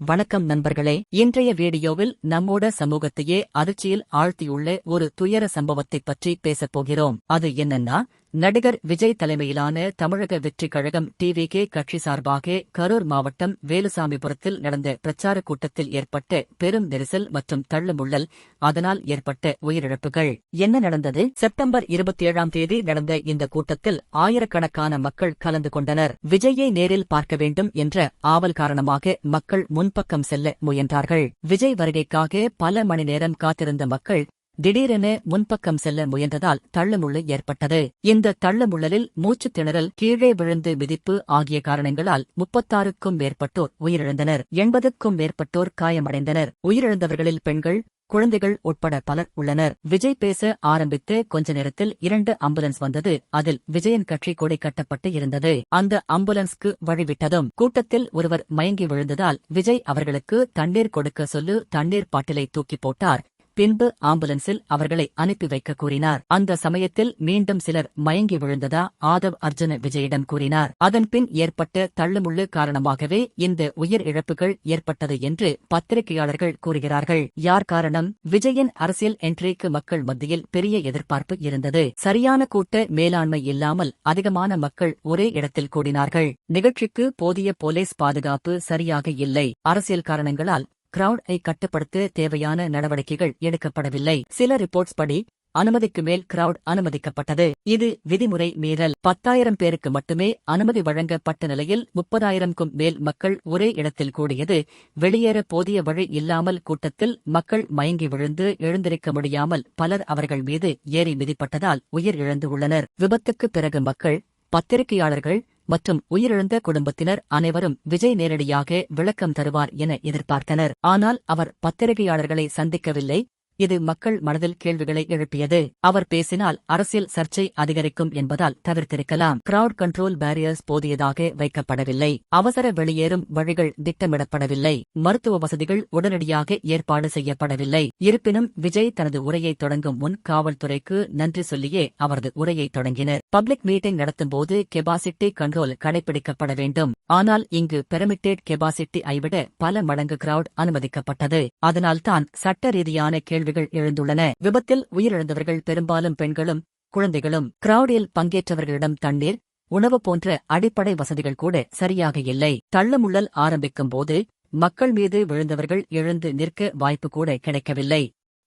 வணக்கம் நண்பர்களே. இன்றைய வீடியோவில் நம்மோட சமூகத்தையே அதிர்ச்சியில் ஆழ்த்தியுள்ள ஒரு துயர சம்பவத்தைப் பற்றி பேசப் போகிறோம். அது என்னன்னா நடிகர் விஜய் தலைமையிலான தமிழக வெற்றிக் கழகம் டிவிகே கட்சி சார்பாக கரூர் மாவட்டம் வேலுசாமிபுரத்தில் நடந்த பிரச்சாரக் கூட்டத்தில் ஏற்பட்ட பெரும் நெரிசல் மற்றும் தள்ளுமுள்ளல். அதனால் ஏற்பட்ட உயிரிழப்புகள். என்ன நடந்தது? செப்டம்பர் இருபத்தி ஏழாம் தேதி நடந்த இந்த கூட்டத்தில் ஆயிரக்கணக்கான மக்கள் கலந்து கொண்டனர். விஜயை நேரில் பார்க்க வேண்டும் என்ற ஆவல் காரணமாக மக்கள் முன்பக்கம் செல்ல முயன்றார்கள். விஜய் வருகைக்காக பல மணி நேரம் காத்திருந்த மக்கள் திடீரென முன்பக்கம் செல்ல முயன்றதால் தள்ளுமுள்ளு ஏற்பட்டது. இந்த தள்ளுமுள்ளலில் மூச்சுத் திணறல் கீழே விழுந்து மிதிப்பு ஆகிய காரணங்களால் முப்பத்தாறுக்கும் மேற்பட்டோர் உயிரிழந்தனர். எண்பதுக்கும் மேற்பட்டோர் காயமடைந்தனர். உயிரிழந்தவர்களில் பெண்கள் குழந்தைகள் உட்பட பலர் உள்ளனர். விஜய் பேச ஆரம்பித்து கொஞ்ச நேரத்தில் இரண்டு ஆம்புலன்ஸ் வந்தது. அதில் விஜயன் கட்சி கொடை கட்டப்பட்டு இருந்தது. அந்த ஆம்புலன்ஸ்க்கு வழிவிட்டதும் கூட்டத்தில் ஒருவர் மயங்கி விழுந்ததால் விஜய் அவர்களுக்கு தண்ணீர் கொடுக்க சொல்லு தண்ணீர் பாட்டிலை தூக்கி போட்டார். பின்பு ஆம்புலன்ஸில் அவர்களை அனுப்பி வைக்க கூறினார். அந்த சமயத்தில் மீண்டும் சிலர் மயங்கி விழுந்ததா ஆதவ் அர்ஜுன விஜயிடம் கூறினார். அதன்பின் ஏற்பட்ட தள்ளுமுள்ளு காரணமாகவே இந்த உயிர் இழப்புகள் ஏற்பட்டது என்று பத்திரிகையாளர்கள் கூறுகிறார்கள். யார் காரணம்? விஜயின் அரசியல் என்ட்ரிக்கு மக்கள் மத்தியில் பெரிய எதிர்பார்ப்பு இருந்தது. சரியான கூட்ட மேலாண்மை இல்லாமல் அதிகமான மக்கள் ஒரே இடத்தில் கூடினார்கள். நிகழ்ச்சிக்கு போதிய போலீஸ் பாதுகாப்பு சரியாக இல்லை. அரசியல் காரணங்களால் கிரவுட் ஐ கட்டுப்படுத்த தேவையான நடவடிக்கைகள் எடுக்கப்படவில்லை. சில ரிப்போர்ட்ஸ் படி அனுமதிக்கு மேல் கிரவுட் அனுமதிக்கப்பட்டது. இது விதிமுறை மீறல். பத்தாயிரம் பேருக்கு மட்டுமே அனுமதி வழங்கப்பட்ட நிலையில் முப்பதாயிரம்க்கும் மேல் மக்கள் ஒரே இடத்தில் கூடியது. வெளியேற போதிய வழி இல்லாமல் கூட்டத்தில் மக்கள் மயங்கி விழுந்து எழுந்திருக்க முடியாமல் பலர் அவர்கள் மீது ஏறி மிதிப்பட்டதால் உயிர் இழந்துள்ளனர் விபத்துக்குப் பிறகு மக்கள் பத்திரிகையாளர்கள் மற்றும் உயிரிழந்த குடும்பத்தினர் அனைவரும் விஜய் நேரடியாக விளக்கம் தருவார் என எதிர்பார்த்தனர். ஆனால் அவர் பத்திரிகையாளர்களை சந்திக்கவில்லை. இது மக்கள் மனதில் கேள்விகளை எழுப்பியது. அவர் பேசினால் அரசியல் சர்ச்சை அதிகரிக்கும் என்பதால் தவிர்த்திருக்கலாம். கிரவுட் கண்ட்ரோல் பேரியர்ஸ் போதியதாக வைக்கப்படவில்லை. அவசர வெளியேறும் வழிகள் திட்டமிடப்படவில்லை. மருத்துவ வசதிகள் உடனடியாக ஏற்பாடு செய்யப்படவில்லை. இருப்பினும் விஜய் தனது உரையை தொடங்கும் முன் காவல்துறைக்கு நன்றி சொல்லியே அவரது உரையை தொடங்கினர். பப்ளிக் மீட்டிங் நடத்தும்போது கெபாசிட்டி கண்ட்ரோல் கடைபிடிக்கப்பட வேண்டும். ஆனால் இங்கு பெரமிட்டேட் கெபாசிட்டி ஐவிட பல மடங்கு கிரவுட் அனுமதிக்கப்பட்டது. அதனால்தான் சட்ட ரீதியான கேள்விகள் எழுந்துள்ளன. விபத்தில் உயிரிழந்தவர்கள் பெரும்பாலும் பெண்களும் குழந்தைகளும். கிரவுடில் பங்கேற்றவர்களிடம் தண்ணீர் உணவு போன்ற அடிப்படை வசதிகள் கூட சரியாக இல்லை. தள்ளமுள்ளல் ஆரம்பிக்கும் போது மக்கள் மீது விழுந்தவர்கள் எழுந்து நிற்க வாய்ப்பு கூட கிடைக்கவில்லை.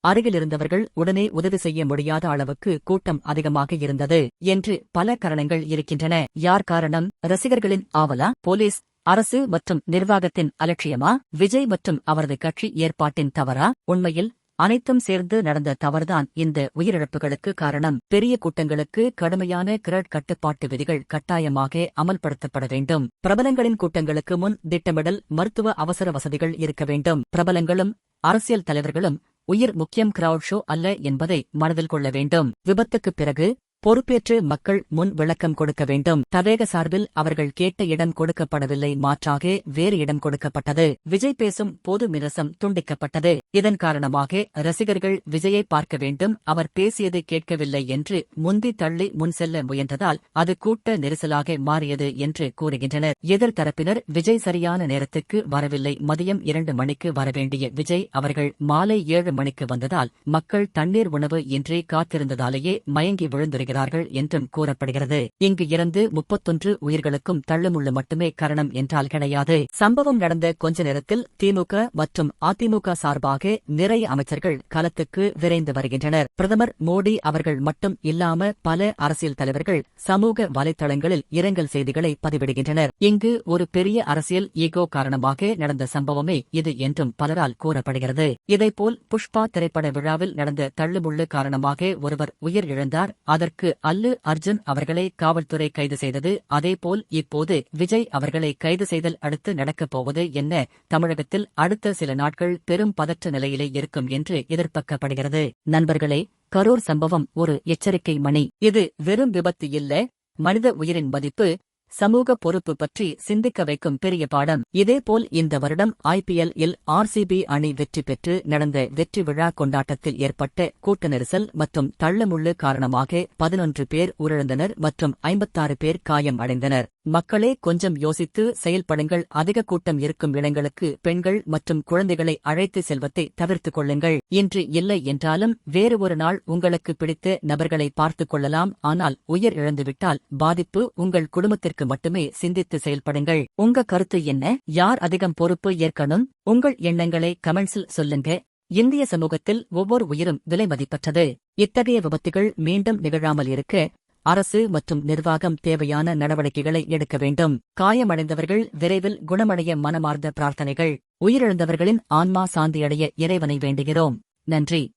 அருகிலிருந்தவர்கள் உடனே உதவி செய்ய முடியாத அளவுக்கு கூட்டம் அதிகமாக இருந்தது என்று பல காரணங்கள் இருக்கின்றன. யார் காரணம்? ரசிகர்களின் ஆவலா? போலீஸ்? அரசு மற்றும் நிர்வாகத்தின் அலட்சியமா? விஜய் மற்றும் அவரது கட்சி ஏற்பாட்டின் தவறா? உண்மையில் அனைத்தும் சேர்ந்து நடந்த தவறுதான் இந்த உயிரிழப்புகளுக்கு காரணம். பெரிய கூட்டங்களுக்கு கடுமையான கிரட் கட்டுப்பாட்டு விதிகள் கட்டாயமாக அமல்படுத்தப்பட வேண்டும். பிரபலங்களின் கூட்டங்களுக்கு முன் திட்டமிடல் மருத்துவ அவசர வசதிகள் இருக்க வேண்டும். பிரபலங்களும் அரசியல் தலைவர்களும் உயிர் முக்கியம் கிரவுட் ஷோ அல்ல என்பதை மனதில் கொள்ள வேண்டும். விபத்துக்குப் பிறகு பொறுப்பேற்று மக்கள் முன் விளக்கம் கொடுக்க வேண்டும். தவேக சார்பில் அவர்கள் கேட்ட இடம் கொடுக்கப்படவில்லை. மாற்றாக வேறு இடம் கொடுக்கப்பட்டது. விஜய் பேசும் பொது மிரசம் துண்டிக்கப்பட்டது. இதன் காரணமாக ரசிகர்கள் விஜயை பார்க்க வேண்டும். அவர் பேசியது கேட்கவில்லை என்று முந்தி தள்ளி முன் செல்ல முயன்றதால் அது கூட்ட நெரிசலாக மாறியது என்று கூறுகின்றனர். எதிர்த்தரப்பினர் விஜய் சரியான நேரத்துக்கு வரவில்லை. மதியம் இரண்டு மணிக்கு வரவேண்டிய விஜய் அவர்கள் மாலை ஏழு மணிக்கு வந்ததால் மக்கள் தண்ணீர் உணவு இன்றி காத்திருந்ததாலேயே மயங்கி வருகிறார்கள் என்றும் கூறப்படுகிறது. இங்கு இறந்து முப்பத்தொன்று உயிர்களுக்கும் தள்ளுமுள்ளு மட்டுமே காரணம் என்றால் கிடையாது. சம்பவம் நடந்த கொஞ்ச நேரத்தில் திமுக மற்றும் அதிமுக சார்பாக நிறைய அமைச்சர்கள் களத்துக்கு விரைந்து வருகின்றனர். பிரதமர் மோடி அவர்கள் மட்டும் இல்லாம பல அரசியல் தலைவர்கள் சமூக வலைதளங்களில் இரங்கல் செய்திகளை பதிவிடுகின்றனர். இங்கு ஒரு பெரிய அரசியல் ஈகோ காரணமாக நடந்த சம்பவமே இது என்றும் பலரால் கூறப்படுகிறது. இதேபோல் புஷ்பா திரைப்பட விழாவில் நடந்த தள்ளுமுள்ளு காரணமாக ஒருவர் உயிரிழந்தார். அதற்கு அதற்கு அல்லு அர்ஜுன் அவர்களை காவல்துறை கைது செய்தது. அதேபோல் இப்போது விஜய் அவர்களை கைது செய்தல் அடுத்து நடக்கப் போவது என்ன? தமிழகத்தில் அடுத்த சில நாட்கள் பெரும் பதற்ற நிலையிலே இருக்கும் என்று எதிர்பார்க்கப்படுகிறது. நண்பர்களே கரூர் சம்பவம் ஒரு எச்சரிக்கை மணி. இது வெறும் விபத்து இல்ல. மனித உயிரின் மதிப்பு சமூக பொறுப்பு பற்றி சிந்திக்க வைக்கும் பெரிய பாடம். இதேபோல் இந்த வருடம் ஐபிஎல் இல் ஆர்சிபி அணி வெற்றி பெற்று நடந்த வெற்றி விழா கொண்டாட்டத்தில் ஏற்பட்ட கூட்ட நெரிசல் மற்றும் தள்ளமுள்ளு காரணமாக பதினொன்று பேர் உயிரிழந்தனர் மற்றும் ஐம்பத்தாறு பேர் காயம் அடைந்தனர். மக்களே கொஞ்சம் யோசித்து செயல்படுங்கள். அதிக கூட்டம் இருக்கும் இடங்களுக்கு பெண்கள் மற்றும் குழந்தைகளை அழைத்து செல்வதை தவிர்த்துக் கொள்ளுங்கள். இன்று இல்லை என்றாலும் வேறு ஒரு நாள் உங்களுக்கு பிடித்த நபர்களை பார்த்துக் கொள்ளலாம். ஆனால் உயிர் இழந்துவிட்டால் பாதிப்பு உங்கள் குடும்பத்திற்கு மட்டுமே சிந்தித்து செயல்படுங்கள். உங்க கருத்து என்ன? யார் அதிகம் பொறுப்பு ஏற்கணும்? உங்கள் எண்ணங்களை கமெண்ட்ஸில் சொல்லுங்க. இந்திய சமூகத்தில் ஒவ்வொரு உயிரும் விலை மதிப்பற்றது. இத்தகைய விபத்துகள் மீண்டும் நிகழாமல் இருக்க அரசு மற்றும் நிர்வாகம் தேவையான நடவடிக்கைகளை எடுக்க வேண்டும். காயமடைந்தவர்கள் விரைவில் குணமடைய மனமார்ந்த பிரார்த்தனைகள். உயிரிழந்தவர்களின் ஆன்மா சாந்தியடைய இறைவனை வேண்டுகிறோம். நன்றி.